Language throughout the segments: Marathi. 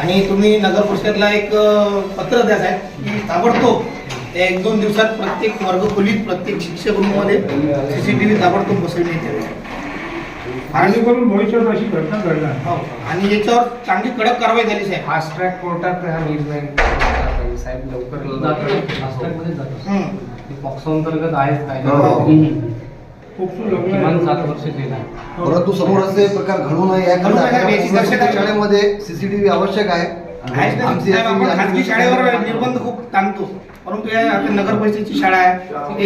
आणि तुम्ही नगर परिषदला एक पत्र द्या साहेब की ताबडतोब एक दोन दिवसात प्रत्येक वर्ग खोलीत प्रत्येक शिक्षक रूममध्ये सीसीटीव्ही ताबडतोब बसवण्यात यावे आणि करून भविष्यात अशी घटना घडणार. हो आणि याच्यावर चांगली कडक कारवाई झाली साहेब. फास्ट ट्रॅक कोर्टात हा निर्णय. साहेब लवकर हं. पॉक्सो अंतर्गत आहेच काय हो. किमान सात लग्न वर्ष केला परंतु समोर असे प्रकार घडू नये घडू नये, याकरता याची दक्षता घ्यावी. शाळेमध्ये सीसीटीव्ही आवश्यक आहे. आहेच ना, आमची साहेब, आपण याची- खाजगी शाळेवर निर्बंध खूप ताणतो परंतु या आता नगर परिषदेची शाळा आहे.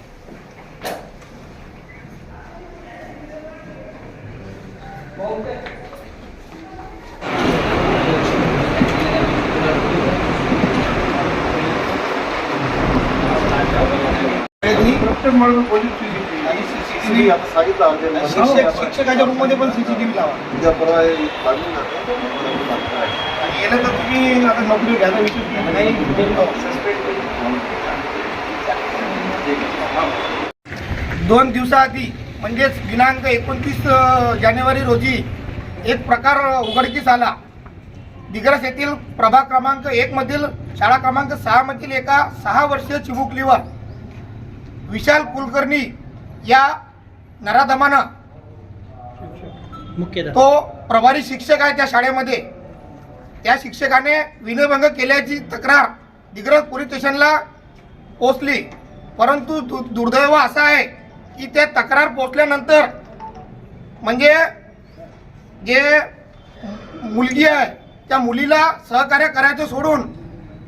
प्रत्येक माणूस पोलीस आणि शिक्षक शिक्षकाच्या रूममध्ये पण सीसीटीव्ही लावा. आणि तर तुम्ही आता नोकरी विषय नाही. दोन दिवसाआधी म्हणजेच दिनांक एकोणतीस जानेवारी रोजी एक प्रकार उघडकीस आला. दिग्रस येथील प्रभाग क्रमांक एक मधील शाळा क्रमांक सहा मधील एका सहा वर्षीय चिमुकलीवर विशाल कुलकर्णी या नराधमानं. तो प्रभारी शिक्षक आहे त्या शाळेमध्ये. त्या शिक्षकाने विनयभंग केल्याची तक्रार दिग्रस पोलीस स्टेशनला पोचली परंतु दु दुर्दैव असं आहे की त्या तक्रार पोचल्यानंतर म्हणजे जे मुलगी आहे त्या मुलीला सहकार्य करायचं सोडून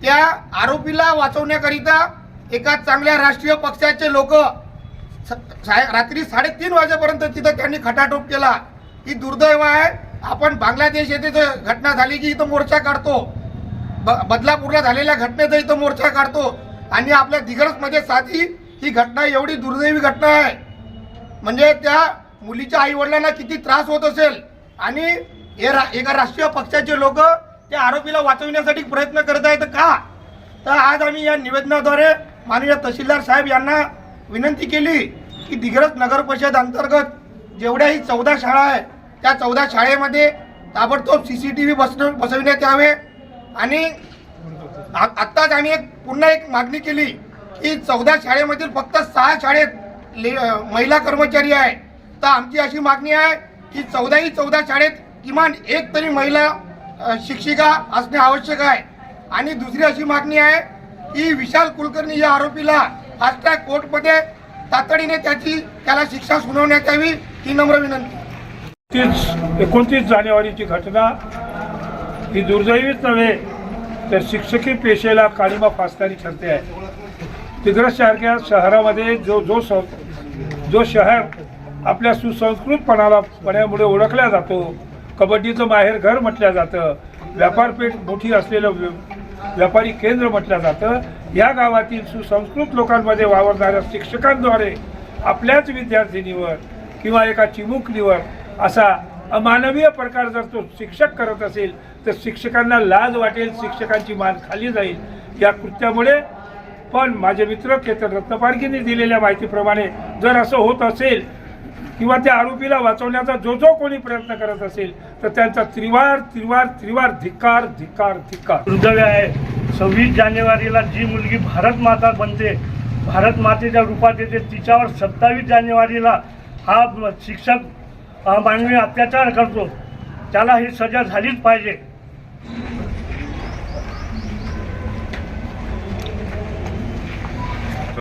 त्या आरोपीला वाचवण्याकरिता एका चांगल्या राष्ट्रीय पक्षाचे लोक रात्री साडेतीन वाजेपर्यंत तिथं त्यांनी खटाटोप केला. ही दुर्दैव आहे आपण बांगलादेश येथे घटना झाली की इथं मोर्चा काढतो. ब बदलापूरला झालेल्या घटनेचा इथं मोर्चा काढतो. आणि आपल्या दिग्रसमध्ये साधी ही घटना एवढी दुर्दैवी घटना आहे. म्हणजे त्या मुलीच्या आई वडिलांना किती त्रास होत असेल. आणि हे रा एका राष्ट्रीय पक्षाचे लोक त्या आरोपीला वाचवण्यासाठी प्रयत्न करत आहेत का? तर आज आम्ही या निवेदनाद्वारे माननीय तहसीलदार साहेब यांना विनंती केली की दिग्रस नगर परिषद अंतर्गत जेवढ्याही चौदा शाळा आहे त्या चौदा शाळेमध्ये ताबडतोब सी सी टी व्ही बस बसविण्यात यावे. आणि आ- आत्ताच आम्ही एक पुन्हा एक मागणी केली की चौदा शाळेमधील फक्त सहा शाळेत ले महिला कर्मचारी आहे. तर आमची अशी मागणी आहे की चौदाही चौदा शाळेत किमान एक तरी महिला शिक्षिका असणे आवश्यक आहे. आणि दुसरी अशी मागणी आहे की विशाल कुलकर्णी या आरोपीला फास्ट्रॅक कोर्टमध्ये तातडीने त्याची त्याला शिक्षा सुनावण्यात यावी ही नम्र विनंती. तीस एकोणतीस जानेवारीची घटना. ही दुर्दैवीच नव्हे तर शिक्षकी पेशेला काळीमा फासणारी ठरते आहे. दिग्रससारख्या शहरामध्ये जो जो सं जो शहर आपल्या सुसंस्कृतपणाला पण्यामुळे ओळखला जातो. कबड्डीचं माहेर घर म्हटलं जातं. व्यापारपेठ मोठी असलेलं व्य- व्यापारी केंद्र म्हटलं जातं. या गावातील सुसंस्कृत लोकांमध्ये वावरणाऱ्या शिक्षकांद्वारे आपल्याच विद्यार्थिनीवर किंवा एका चिमुकलीवर असा अमानवीय प्रकार जर तो शिक्षक करत असेल तर शिक्षकांना लाज वाटेल शिक्षकांची मान खाली जाईल. या कृत्यामुळे पण माझे मित्र केतन रत्नपारखींनी दिलेल्या माहितीप्रमाणे जर असं होत असेल किंवा त्या आरोपीला वाचवण्याचा जो जो कोणी प्रयत्न करत असेल तर त्यांचा त्रिवार त्रिवार त्रिवार धिक्कार धिक्कार धिक्कार. दुर्दैव आहे. सव्वीस जानेवारीला जी मुलगी भारत माता बनते भारत मातेच्या रूपात येते तिच्यावर सत्तावीस जानेवारीला हा शिक्षक हा मानवी अत्याचार करतो. त्याला ही सजा झालीच पाहिजे.